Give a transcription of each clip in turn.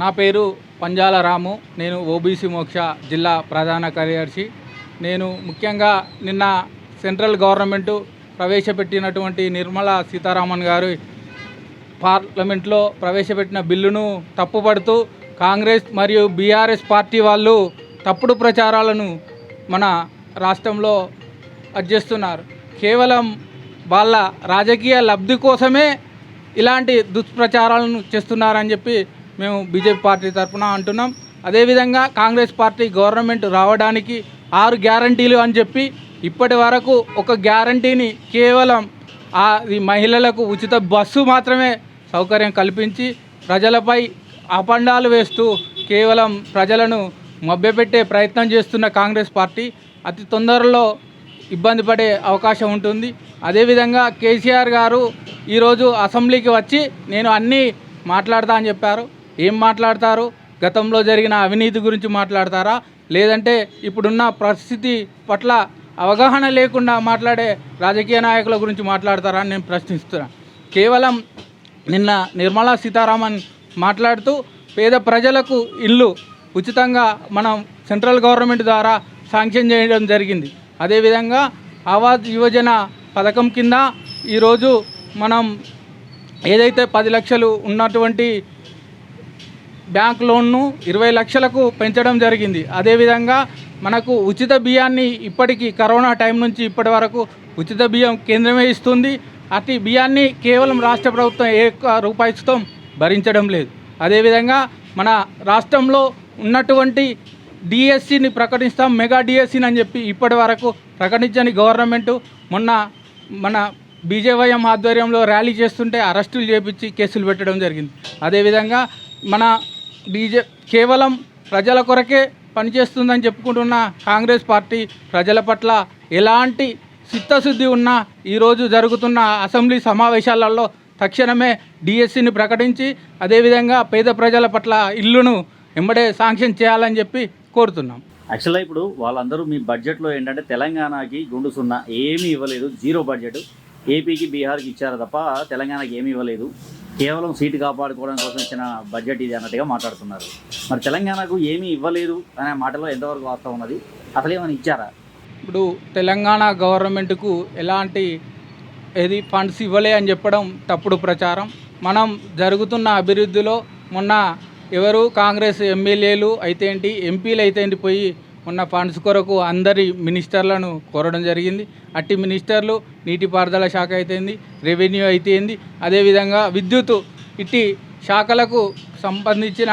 నా పేరు పంజాల రాము. నేను ఓబీసీ మోక్ష జిల్లా ప్రధాన కార్యదర్శి. నేను ముఖ్యంగా నిన్న సెంట్రల్ గవర్నమెంట్ ప్రవేశపెట్టినటువంటి నిర్మలా సీతారామన్ గారు పార్లమెంట్లో ప్రవేశపెట్టిన బిల్లును తప్పుపడుతూ కాంగ్రెస్ మరియు బీఆర్ఎస్ పార్టీ వాళ్ళు తప్పుడు ప్రచారాలను మన రాష్ట్రంలో చేస్తున్నారు కేవలం వాళ్ళ రాజకీయ లబ్ధి కోసమే ఇలాంటి దుష్ప్రచారాలను చేస్తున్నారని చెప్పి మేము బీజేపీ పార్టీ తరఫున అంటున్నాం. అదేవిధంగా కాంగ్రెస్ పార్టీ గవర్నమెంట్ రావడానికి ఆరు గ్యారంటీలు అని చెప్పి ఇప్పటి వరకు ఒక గ్యారంటీని కేవలం ఆ ఈ మహిళలకు ఉచిత బస్సు మాత్రమే సౌకర్యం కల్పించి ప్రజలపై అపండాలు వేస్తూ కేవలం ప్రజలను మభ్యపెట్టే ప్రయత్నం చేస్తున్న కాంగ్రెస్ పార్టీ అతి తొందరలో ఇబ్బంది పడే అవకాశం ఉంటుంది. అదేవిధంగా కేసీఆర్ గారు ఈరోజు అసెంబ్లీకి వచ్చి నేను అన్నీ మాట్లాడతా అని చెప్పారు. ఏం మాట్లాడతారు? గతంలో జరిగిన అవినీతి గురించి మాట్లాడతారా? లేదంటే ఇప్పుడున్న పరిస్థితి పట్ల అవగాహన లేకుండా మాట్లాడే రాజకీయ నాయకుల గురించి మాట్లాడతారా అని నేను ప్రశ్నిస్తున్నాను కేవలం నిన్న నిర్మలా సీతారామన్ మాట్లాడుతూ పేద ప్రజలకు ఇల్లు ఉచితంగా మనం సెంట్రల్ గవర్నమెంట్ ద్వారా శాంక్షన్ చేయడం జరిగింది. అదేవిధంగా ఆవాజ్ యువజన పథకం కింద ఈరోజు మనం ఏదైతే పది లక్షలు ఉన్నటువంటి బ్యాంక్ లోన్ను ఇరవై లక్షలకు పెంచడం జరిగింది. అదేవిధంగా మనకు ఉచిత బియ్యాన్ని ఇప్పటికీ కరోనా టైం నుంచి ఇప్పటి వరకు ఉచిత బియ్యం కేంద్రమే ఇస్తుంది. అతి బియ్యాన్ని కేవలం రాష్ట్ర ప్రభుత్వం ఏ ఒక్క రూపాయితో భరించడం లేదు. అదేవిధంగా మన రాష్ట్రంలో ఉన్నటువంటి డిఎస్సిని ప్రకటిస్తాం మెగా డిఎస్సిని అని చెప్పి ఇప్పటి వరకు ప్రకటించని గవర్నమెంట్ మొన్న మన బీజేవైఎం ఆధ్వర్యంలో ర్యాలీ చేస్తుంటే అరెస్టులు చేపించి కేసులు పెట్టడం జరిగింది. అదేవిధంగా మన బీజే కేవలం ప్రజల కొరకే పనిచేస్తుందని చెప్పుకుంటున్న కాంగ్రెస్ పార్టీ ప్రజల పట్ల ఎలాంటి చిత్తశుద్ధి ఉన్నా ఈరోజు జరుగుతున్న అసెంబ్లీ సమావేశాలలో తక్షణమే డిఎస్సిని ప్రకటించి అదేవిధంగా పేద ప్రజల పట్ల ఇల్లును వెంబడే శాంక్షన్ చేయాలని చెప్పి కోరుతున్నాం. యాక్చువల్గా ఇప్పుడు వాళ్ళందరూ మీ బడ్జెట్లో ఏంటంటే తెలంగాణకి గుండు సున్నా ఏమీ ఇవ్వలేదు జీరో బడ్జెట్. ఏపీకి బీహార్కి ఇచ్చారు తప్ప తెలంగాణకి ఏమీ ఇవ్వలేదు. కేవలం సీటు కాపాడుకోవడం కోసం ఇచ్చిన బడ్జెట్ ఇది అన్నట్టుగా మాట్లాడుతున్నారు. మరి తెలంగాణకు ఏమీ ఇవ్వలేదు అనే మాటలో ఎంతవరకు వాస్తవం ఉన్నది? అసలు ఏమైనా ఇచ్చారా? ఇప్పుడు తెలంగాణ గవర్నమెంట్కు ఎలాంటి ఏది ఫండ్స్ ఇవ్వలే అని చెప్పడం తప్పుడు ప్రచారం. మనం జరుగుతున్న అభివృద్ధిలో మొన్న ఎవరు కాంగ్రెస్ ఎమ్మెల్యేలు అయితే ఏంటి ఎంపీలు అయితే ఏంటి పోయి ఉన్న ఫండ్స్ కొరకు అందరి మినిస్టర్లను కోరడం జరిగింది. అట్టి మినిస్టర్లు నీటిపారుదల శాఖ అయితేంది రెవెన్యూ అయితేంది అదేవిధంగా విద్యుత్ ఇట్టి శాఖలకు సంబంధించిన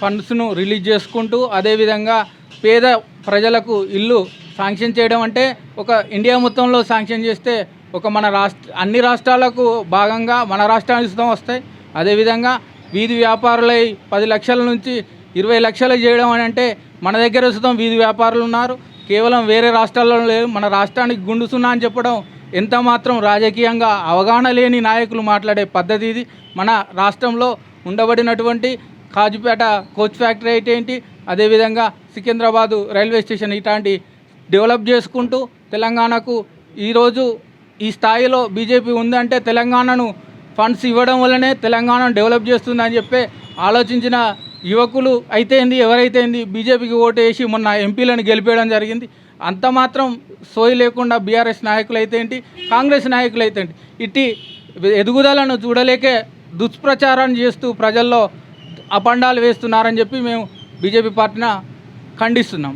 ఫండ్స్ను రిలీజ్ చేసుకుంటూ అదేవిధంగా పేద ప్రజలకు ఇల్లు శాంక్షన్ చేయడం అంటే ఒక ఇండియా మొత్తంలో శాంక్షన్ చేస్తే ఒక మన రాష్ట్ర అన్ని రాష్ట్రాలకు భాగంగా మన రాష్ట్రానికి వస్తాయి. అదేవిధంగా వీధి వ్యాపారులై పది లక్షల నుంచి ఇరవై లక్షలు చేయడం అని అంటే మన దగ్గర ప్రస్తుతం వీధి వ్యాపారులు ఉన్నారు. కేవలం వేరే రాష్ట్రాల్లో లేదు. మన రాష్ట్రానికి గుండుసున్నా అని చెప్పడం ఎంత మాత్రం రాజకీయంగా అవగాహన లేని నాయకులు మాట్లాడే పద్ధతి ఇది. మన రాష్ట్రంలో ఉండబడినటువంటి కాజుపేట కోచ్ ఫ్యాక్టరీ అయితే ఏంటి? అదేవిధంగా సికింద్రాబాదు రైల్వే స్టేషన్ ఇట్లాంటి డెవలప్ చేసుకుంటూ తెలంగాణకు ఈరోజు ఈ స్థాయిలో బీజేపీ ఉందంటే తెలంగాణను ఫండ్స్ ఇవ్వడం వల్లనే తెలంగాణను డెవలప్ చేస్తుందని చెప్పి ఆలోచించిన యువకులు అయితే ఏంది ఎవరైతే ఏంది బీజేపీకి ఓటు వేసి మొన్న ఎంపీలను గెలిపేయడం జరిగింది. అంత మాత్రం సోయి లేకుండా బీఆర్ఎస్ నాయకులు అయితే ఏంటి కాంగ్రెస్ నాయకులు అయితే ఏంటి ఇట్టి ఎదుగుదలను చూడలేకే దుష్ప్రచారం చేస్తూ ప్రజల్లో అపండాలు వేస్తున్నారని చెప్పి మేము బీజేపీ పార్టీన ఖండిస్తున్నాం.